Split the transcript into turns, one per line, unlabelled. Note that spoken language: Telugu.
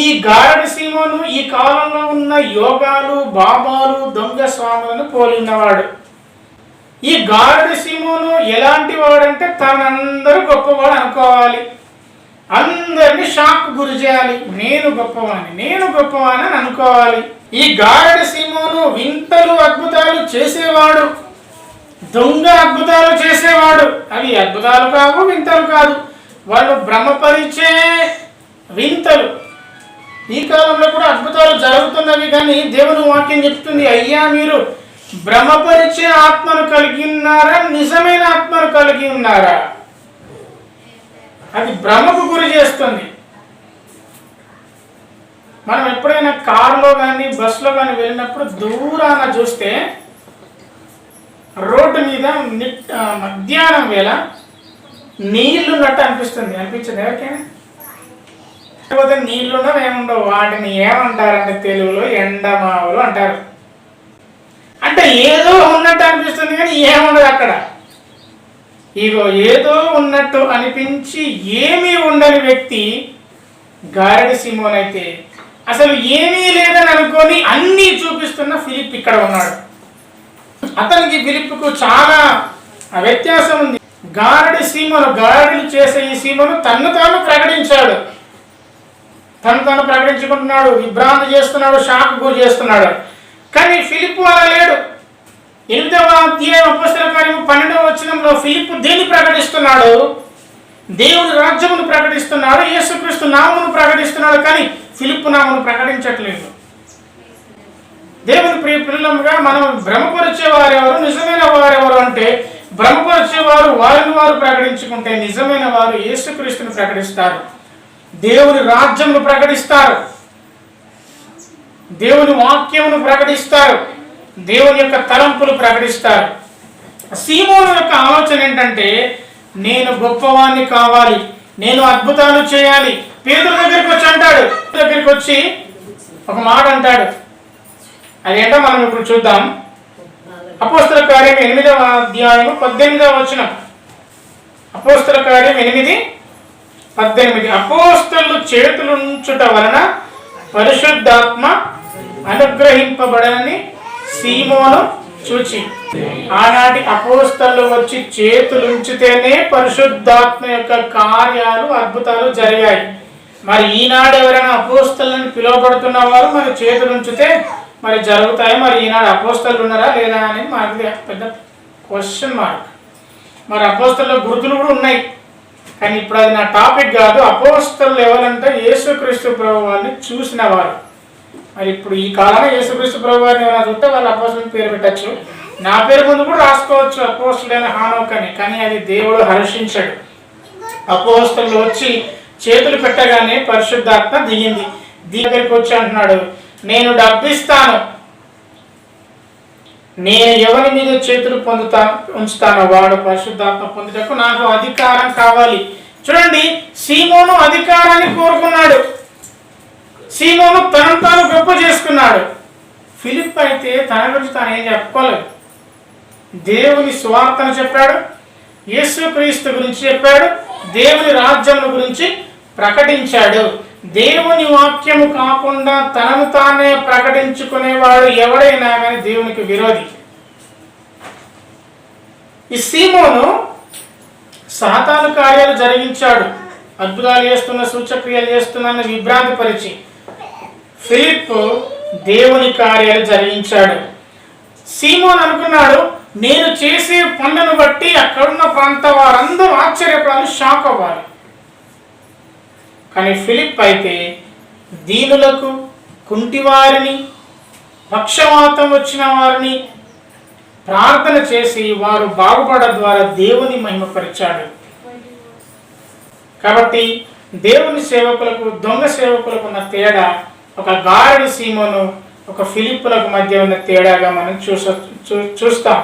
ఈ గారడి సీమను ఈ కాలంలో ఉన్న యోగాలు బాబాలు దొంగ స్వాములను పోలినవాడు. ఈ గారడి సీమను ఎలాంటి వాడంటే తనందరూ గొప్పవాడు అనుకోవాలి. అందరినీ షాక్ గురి చేయాలి. నేను గొప్పవాణి నేను గొప్పవాణి అని అనుకోవాలి. ఈ గారడి సీమోను వింతలు అద్భుతాలు చేసేవాడు. దొంగ అద్భుతాలు చేసేవాడు. అవి అద్భుతాలు కావు వింతలు కాదు. వాళ్ళు భ్రమపరిచే వింతలు. ఈ కాలంలో కూడా అద్భుతాలు జరుగుతున్నవి కానీ దేవుని వాక్యం చెప్తుంది అయ్యా మీరు భ్రమపరిచే ఆత్మను కలిగి ఉన్నారా? నిజమైన ఆత్మను కలిగి ఉన్నారా? అది భ్రమకు గురి చేస్తుంది. మనం ఎప్పుడైనా కారులో కానీ బస్సులో కానీ వెళ్ళినప్పుడు దూరాన చూస్తే రోడ్డు మీద నిట్ మధ్యాహ్నం వేళ నీళ్ళు ఉన్నట్టు అనిపిస్తుంది. అనిపించదు ఎవరికైనా? లేకపోతే నీళ్ళున్నా ఏముండవు? వాటిని ఏమంటారంటే తెలుగులో? ఎండమావులు అంటారు. అంటే ఏదో ఉన్నట్టు అనిపిస్తుంది కానీ ఏముండదు అక్కడ. ఇగో ఏదో ఉన్నట్టు అనిపించి ఏమీ ఉండని వ్యక్తి గారడి సిమోన్ అయితే అసలు ఏమీ లేదని అనుకొని అన్నీ చూపిస్తున్న ఫిలిప్ ఇక్కడ ఉన్నాడు. అతనికి ఫిలిప్కు చాలా వ్యత్యాసం ఉంది. గారడి సీమను గారడి చేసే ఈ సీమను తన్ను తాను ప్రకటించాడు. తను తను ప్రకటించుకుంటున్నాడు విభ్రాంతి చేస్తున్నాడు షాక్ గురి చేస్తున్నాడు. కానీ ఫిలిప్ అలా లేడు. ఎనిమిదవ అధ్యాయం అపస్తుల కార్యము పన్నెండవ వచనంలో ఫిలిప్ దేన్ని ప్రకటిస్తున్నాడు? దేవుని రాజ్యమును ప్రకటిస్తున్నాడు యేసుక్రీస్తు నామమును ప్రకటిస్తున్నాడు కానీ ఫిలిప్ నామను ప్రకటించట్లేదు. దేవుని ప్రియ పిల్లలుగా మనం భ్రమపరిచే వారెవరు నిజమైన వారెవరు అంటే భ్రమపరిచేవారు వారిని వారు ప్రకటించుకుంటే నిజమైన వారు యేసుక్రీస్తుని ప్రకటిస్తారు. దేవుని రాజ్యమును ప్రకటిస్తారు. దేవుని వాక్యమును ప్రకటిస్తారు. దేవుని యొక్క తలంపులు ప్రకటిస్తారు. సీమోను యొక్క ఆలోచన ఏంటంటే నేను గొప్పవాణ్ణి కావాలి నేను అద్భుతాలు చేయాలి. పేదల దగ్గరికి వచ్చి అంటాడు. దగ్గరికి వచ్చి ఒక మాట అంటాడు. అదేంటో మనం ఇప్పుడు చూద్దాం. అపోస్తల కార్యం ఎనిమిదవ అధ్యాయం పద్దెనిమిదవ వచనం. అపోస్తల కార్యం ఎనిమిది పద్దెనిమిది అపోస్తలు చేతులుంచుట వలన పరిశుద్ధాత్మ అనుగ్రహింపబడనని సీమోను చూచి. ఆనాటి అపోస్తలు వచ్చి చేతులుంచితేనే పరిశుద్ధాత్మ యొక్క కార్యాలు అద్భుతాలు జరిగాయి. మరి ఈనాడు ఎవరైనా అపోస్తలను పిలువబడుతున్న వారు మరి చేతులుంచితే మరి జరుగుతాయి. మరి ఈనాడు అపోస్తలు ఉన్నారా లేదా అనేది మనకి పెద్ద క్వశ్చన్ మార్క్ మరి అపోస్తల గుర్తులు కూడా ఉన్నాయి. కానీ ఇప్పుడు అది నా టాపిక్ కాదు. అపోస్తలు ఎవరంటే యేసుక్రీస్తు ప్రభు వారిని చూసిన వారు మరి ఇప్పుడు ఈ కాలంలో యేసుక్రీస్తు ప్రభు వారిని ఎవరైనా చూస్తే వాళ్ళు అపోస్తులని పేరు పెట్టచ్చు. నా పేరు ముందు కూడా రాసుకోవచ్చు అపోస్తుడైన హానోక్ అని కానీ అది దేవుడు హర్షించాడు. అపోస్తలు వచ్చి చేతులు పెట్టగానే పరిశుద్ధాత్మ దిగింది. దీని దగ్గరికి వచ్చి అంటున్నాడు నేను డబ్బిస్తాను నేను ఎవరి మీద చేతులు పొందుతా ఉంచుతానో వాడు పరిశుద్ధాత్మ పొందుటకు నాకు అధికారం కావాలి. చూడండి సీమోను అధికారాన్ని కోరుకున్నాడు. సీమోను తనను తాను గొప్ప చేసుకున్నాడు. ఫిలిప్ అయితే తన గురించి తాను ఏం చెప్పుకోలేదు. దేవుని స్వార్థను చెప్పాడు యేసుక్రీస్తు గురించి చెప్పాడు దేవుని రాజ్యం గురించి ప్రకటించాడు. దేవుని వాక్యము కాకుండా తనను తానే ప్రకటించుకునేవాడు ఎవడైనా కానీ దేవునికి విరోధి. ఈ సీమోను సాతాను కార్యాలు జరిగించాడు. అద్భుతాలు చేస్తున్న సూచక్రియలు చేస్తున్న విభ్రాంతి పరిచి ఫిలిప్ దేవుని కార్యాలు జరిగించాడు. సీమోన్ అనుకున్నాడు నేను చేసే పనులను బట్టి అక్కడున్న ప్రాంత వారందరూ ఆశ్చర్యపడాలి షాక్ అవ్వాలి. కానీ ఫిలిప్ అయితే దీనులకు కుంటివారిని పక్షవాతం వచ్చిన వారిని ప్రార్థన చేసి వారు బాగుపడ ద్వారా దేవుని మహిమపరిచాడు. కాబట్టి దేవుని సేవకులకు దొంగ సేవకులకు ఉన్న తేడా ఒక గారడి సీమను ఒక ఫిలిప్పులకు మధ్య ఉన్న తేడాగా మనం చూస చూ చూస్తాం.